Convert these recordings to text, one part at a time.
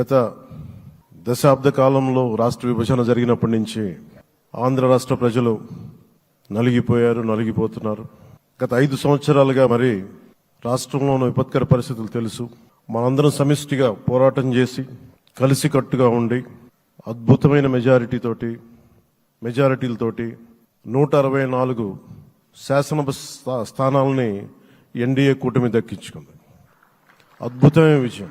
గత దశాబ్ద కాలంలో రాష్ట్ర విభజన జరిగినప్పటి నుంచి ఆంధ్ర రాష్ట్ర ప్రజలు నలిగిపోయారు నలిగిపోతున్నారు. గత ఐదు సంవత్సరాలుగా మరి రాష్ట్రంలో ఉన్న విపత్కర పరిస్థితులు తెలుసు. మనందరం సమిష్టిగా పోరాటం చేసి కలిసికట్టుగా ఉండి అద్భుతమైన మెజారిటీతోటి మెజారిటీలతోటి నూట అరవై నాలుగు శాసన స్థా- స్థానాలని ఎన్డీఏ కూటమి దక్కించుకుంది. అద్భుతమైన విజయం.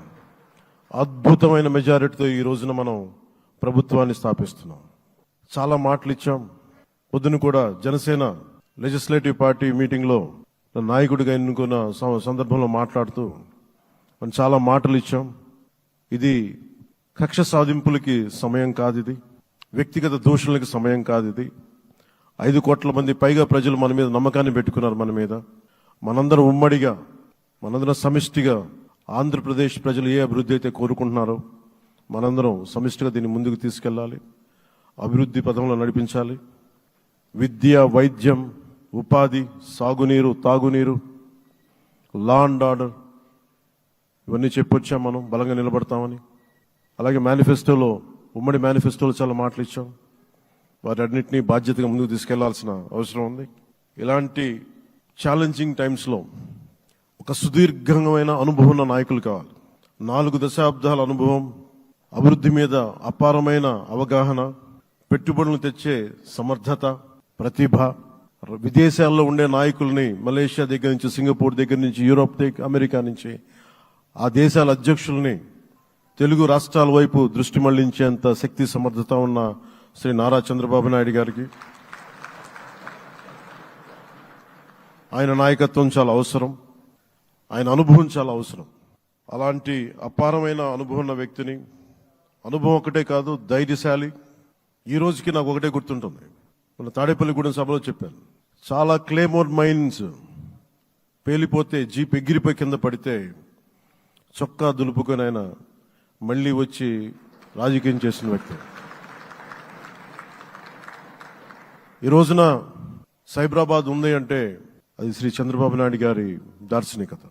అద్భుతమైన మెజారిటీతో ఈ రోజున మనం ప్రభుత్వాన్ని స్థాపిస్తున్నాం. చాలా మాటలు ఇచ్చాం. పొద్దున కూడా జనసేన లెజిస్లేటివ్ పార్టీ మీటింగ్లో నాయకుడిగా ఎన్నుకున్న సందర్భంలో మాట్లాడుతూ మనం చాలా మాటలు ఇచ్చాం. ఇది కక్ష సాధింపులకి సమయం కాదు ఇది వ్యక్తిగత దోషులకి సమయం కాదు ఇది ఐదు కోట్ల మంది పైగా ప్రజలు మన మీద నమ్మకాన్ని పెట్టుకున్నారు మన మీద. మనందరం ఉమ్మడిగా మనందరం సమిష్టిగా ఆంధ్రప్రదేశ్ ప్రజలు ఏ అభివృద్ధి అయితే కోరుకుంటున్నారో మనందరం సమిష్టిగా దీన్ని ముందుకు తీసుకెళ్ళాలి. అభివృద్ధి పథంలో నడిపించాలి. విద్య వైద్యం ఉపాధి సాగునీరు తాగునీరు లా అండ్ ఆర్డర్ ఇవన్నీ చెప్పొచ్చాం మనం? బలంగా నిలబడతామని. అలాగే మేనిఫెస్టోలో ఉమ్మడి మేనిఫెస్టోలో చాలా మాటలు ఇచ్చాం. వాటన్నిటినీ బాధ్యతగా ముందుకు తీసుకెళ్ళాల్సిన అవసరం ఉంది. ఇలాంటి ఛాలెంజింగ్ టైమ్స్లో ఒక సుదీర్ఘమైన అనుభవం ఉన్న నాయకులు కావాలి. నాలుగు దశాబ్దాల అనుభవం అభివృద్ధి మీద అపారమైన అవగాహన పెట్టుబడులు తెచ్చే సమర్థత ప్రతిభ విదేశాల్లో ఉండే నాయకుల్ని మలేషియా దగ్గర నుంచి సింగపూర్ దగ్గర నుంచి యూరోప్ దగ్గర అమెరికా నుంచి ఆ దేశాల అధ్యక్షుల్ని తెలుగు రాష్ట్రాల వైపు దృష్టి మళ్ళించేంత శక్తి సమర్థత ఉన్న శ్రీ నారా చంద్రబాబు నాయుడు గారికి. ఆయన నాయకత్వం చాలా అవసరం. ఆయన అనుభవం చాలా అవసరం. అలాంటి అపారమైన అనుభవం ఉన్న వ్యక్తిని అనుభవం ఒకటే కాదు ధైర్యశాలి. ఈ రోజుకి నాకు ఒకటే గుర్తుంటుంది. మన తాడేపల్లిగూడెం సభలో చెప్పాను. చాలా క్లేమోర్ మైన్స్ పేలిపోతే జీప్ ఎగిరిపోయి కింద పడితే చొక్కా దులుపుకొని ఆయన మళ్ళీ వచ్చి రాజకీయం చేసిన వ్యక్తి. ఈ రోజున సైబరాబాద్ ఉంది అంటే అది శ్రీ చంద్రబాబు నాయుడు గారి దార్శనికత.